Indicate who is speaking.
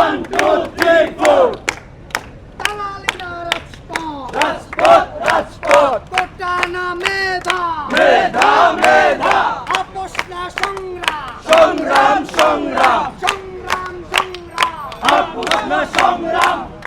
Speaker 1: One, two, three, four. দালালিরা রাজপথ।
Speaker 2: রাজপথ রাজপথ।
Speaker 1: কোটা না মেধা।
Speaker 2: মেধা মেধা।
Speaker 1: আপোষ সংগ্রাম। সংগ্রাম সংগ্রাম। সংগ্রাম সংগ্রাম।
Speaker 2: সংগ্রাম।